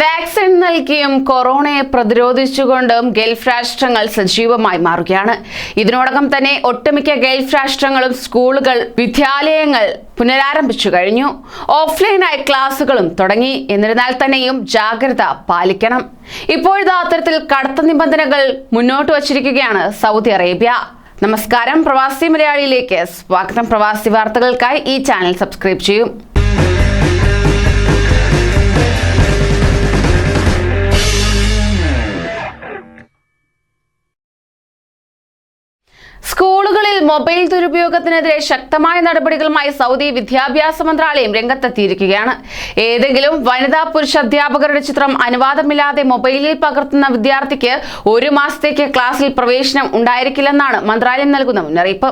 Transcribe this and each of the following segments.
Vaccine നൽകിയും കൊറോണയെ പ്രതിരോധിച്ചുകൊണ്ടും Gulf രാഷ്ട്രങ്ങൾ സജീവമായി മാറുകയാണ്. ഇതിനോടകം തന്നെ ഒട്ടുമിക്ക ഗൾഫ് രാഷ്ട്രങ്ങളും സ്കൂളുകൾ വിദ്യാലയങ്ങൾ പുനരാരംഭിച്ചു കഴിഞ്ഞു. ഓഫ്ലൈനായി ക്ലാസുകളും തുടങ്ങി. എന്നിരുന്നാൽ തന്നെയും ജാഗ്രത പാലിക്കണം. ഇപ്പോഴത്തെ അത്തരത്തിൽ കടുത്ത നിബന്ധനകൾ മുന്നോട്ട് വച്ചിരിക്കുകയാണ് സൗദി അറേബ്യ. നമസ്കാരം. പ്രവാസി മലയാളിയിലേക്ക് സ്വാഗതം. പ്രവാസി വാർത്തകൾക്കായി ഈ ചാനൽ സബ്സ്ക്രൈബ് ചെയ്യും. സ്കൂളുകളിൽ മൊബൈൽ ദുരുപയോഗത്തിനെതിരെ ശക്തമായ നടപടികളുമായി സൗദി വിദ്യാഭ്യാസ മന്ത്രാലയം രംഗത്തെത്തിയിരിക്കുകയാണ്. ഏതെങ്കിലും വനിതാ പുരുഷ അധ്യാപകരുടെ ചിത്രം അനുവാദമില്ലാതെ മൊബൈലിൽ പകർത്തുന്ന വിദ്യാർത്ഥിക്ക് ഒരു മാസത്തേക്ക് ക്ലാസ്സിൽ പ്രവേശനം ഉണ്ടായിരിക്കില്ലെന്നാണ് മന്ത്രാലയം നൽകുന്ന മുന്നറിയിപ്പ്.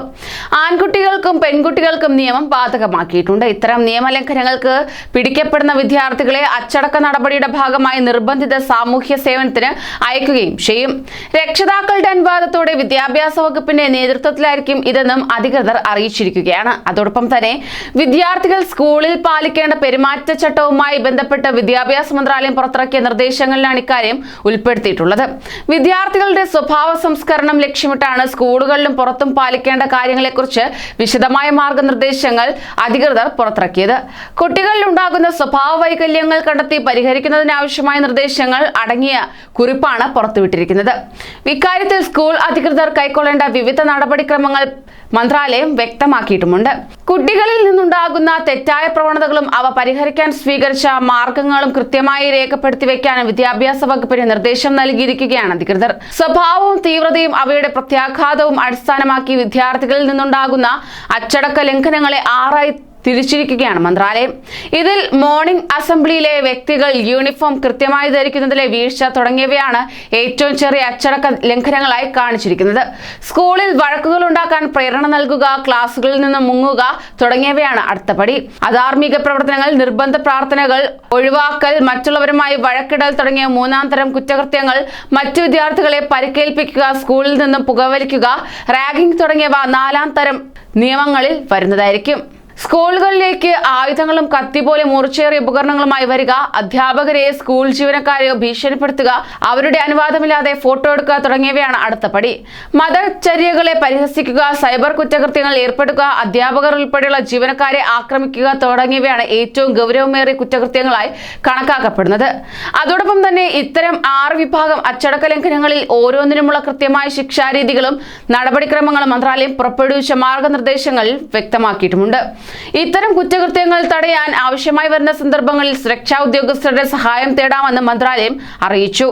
ആൺകുട്ടികൾക്കും പെൺകുട്ടികൾക്കും നിയമം ബാധകമാക്കിയിട്ടുണ്ട്. ഇത്തരം നിയമലംഘനങ്ങൾക്ക് പിടിക്കപ്പെടുന്ന വിദ്യാർത്ഥികളെ അച്ചടക്ക നടപടിയുടെ ഭാഗമായി നിർബന്ധിത സാമൂഹ്യ സേവനത്തിന് അയക്കുകയും ചെയ്യും. രക്ഷിതാക്കളുടെ അനുവാദത്തോടെ വിദ്യാഭ്യാസ വകുപ്പിന്റെ നേതൃത്വത്തിലായിരിക്കും ഇതെന്നും അധികൃതർ അറിയിച്ചിരിക്കുകയാണ്. അതോടൊപ്പം തന്നെ വിദ്യാർത്ഥികൾ സ്കൂളിൽ പാലിക്കേണ്ട പെരുമാറ്റച്ചട്ടവുമായി ബന്ധപ്പെട്ട് വിദ്യാഭ്യാസ മന്ത്രാലയം പുറത്തിറക്കിയ നിർദ്ദേശങ്ങളിലാണ് ഇക്കാര്യം ഉൾപ്പെടുത്തിയിട്ടുള്ളത്. വിദ്യാർത്ഥികളുടെ സ്വഭാവ സംസ്കരണം ലക്ഷ്യമിട്ടാണ് സ്കൂളുകളിലും പുറത്തും പാലിക്കേണ്ട കാര്യങ്ങളെക്കുറിച്ച് വിശദമായ മാർഗനിർദ്ദേശങ്ങൾ അധികൃതർ പുറത്തിറക്കിയത്. കുട്ടികളിൽ ഉണ്ടാകുന്ന സ്വഭാവ വൈകല്യങ്ങൾ കണ്ടെത്തി പരിഹരിക്കുന്നതിനാവശ്യമായ നിർദ്ദേശങ്ങൾ അടങ്ങിയ കുറിപ്പാണ് പുറത്തുവിട്ടിരിക്കുന്നത്. ഇക്കാര്യത്തിൽ സ്കൂൾ അധികൃതർ കൈക്കൊള്ളേണ്ട വിവിധ നടപടിക്രമങ്ങൾ മന്ത്രാലയം വ്യക്തമാക്കിയിട്ടുമുണ്ട്. കുട്ടികളിൽ നിന്നുണ്ടാകുന്ന തെറ്റായ പ്രവണതകളും അവ പരിഹരിക്കാൻ സ്വീകരിച്ച മാർഗങ്ങളും കൃത്യമായി രേഖപ്പെടുത്തി വെക്കാനും വിദ്യാഭ്യാസ വകുപ്പിന് നിർദ്ദേശം നൽകിയിരിക്കുകയാണ് അധികൃതർ. സ്വഭാവവും തീവ്രതയും അവയുടെ പ്രത്യാഘാതവും അടിസ്ഥാനമാക്കി വിദ്യാർത്ഥികളിൽ നിന്നുണ്ടാകുന്ന അച്ചടക്ക ലംഘനങ്ങളെ ആറായി തിരിച്ചിരിക്കുകയാണ് മന്ത്രാലയം. ഇതിൽ മോർണിംഗ് അസംബ്ലിയിലെ വ്യക്തികൾ യൂണിഫോം കൃത്യമായി ധരിക്കുന്നതിലെ വീഴ്ച തുടങ്ങിയവയാണ് ഏറ്റവും ചെറിയ അച്ചടക്ക ലംഘനങ്ങളായി കാണിച്ചിരിക്കുന്നത്. സ്കൂളിൽ വഴക്കുകൾ ഉണ്ടാക്കാൻ പ്രേരണ നൽകുക ക്ലാസുകളിൽ നിന്ന് മുങ്ങുക തുടങ്ങിയവയാണ് അടുത്ത പടി അധാർമിക പ്രവർത്തനങ്ങൾ നിർബന്ധ പ്രാർത്ഥനകൾ ഒഴിവാക്കൽ മറ്റുള്ളവരുമായി വഴക്കിടൽ തുടങ്ങിയ മൂന്നാം തരം കുറ്റകൃത്യങ്ങൾ മറ്റു വിദ്യാർത്ഥികളെ പരിക്കേൽപ്പിക്കുക സ്കൂളിൽ നിന്നും പുകവലിക്കുക റാഗിംഗ് തുടങ്ങിയവ നാലാം തരം നിയമങ്ങളിൽ വരുന്നതായിരിക്കും. സ്കൂളുകളിലേക്ക് ആയുധങ്ങളും കത്തി പോലെ ഉപകരണങ്ങളുമായി വരിക അധ്യാപകരെ സ്കൂൾ ജീവനക്കാരെ ഭീഷണിപ്പെടുത്തുക അവരുടെ അനുവാദമില്ലാതെ ഫോട്ടോ എടുക്കുക തുടങ്ങിയവയാണ് അടുത്ത പടി. മതചര്യകളെ പരിഹസിക്കുക സൈബർ കുറ്റകൃത്യങ്ങൾ ഏർപ്പെടുക അധ്യാപകർ ഉൾപ്പെടെയുള്ള ജീവനക്കാരെ ആക്രമിക്കുക തുടങ്ങിയവയാണ് ഏറ്റവും ഗൗരവമേറിയ കുറ്റകൃത്യങ്ങളായി കണക്കാക്കപ്പെടുന്നത്. അതോടൊപ്പം തന്നെ ഇത്തരം ആറ് വിഭാഗം അച്ചടക്ക ലംഘനങ്ങളിൽ ഓരോന്നിനുമുള്ള കൃത്യമായ ശിക്ഷാരീതികളും നടപടിക്രമങ്ങളും മന്ത്രാലയം പുറപ്പെടുവിച്ച മാർഗനിർദ്ദേശങ്ങളിൽ വ്യക്തമാക്കിയിട്ടുമുണ്ട്. ഇത്തരം കുറ്റകൃത്യങ്ങൾ തടയാൻ ആവശ്യമായി വരുന്ന സന്ദർഭങ്ങളിൽ സുരക്ഷാ ഉദ്യോഗസ്ഥരുടെ സഹായം തേടാമെന്ന് മന്ത്രാലയം അറിയിച്ചു.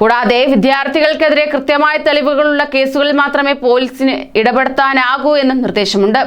കൂടാതെ വിദ്യാർത്ഥികൾക്കെതിരെ കൃത്യമായ തെളിവുകളുള്ള കേസുകളിൽ മാത്രമേ പോലീസിന് ഇടപെടുത്താനാകൂ എന്നും നിർദ്ദേശമുണ്ട്.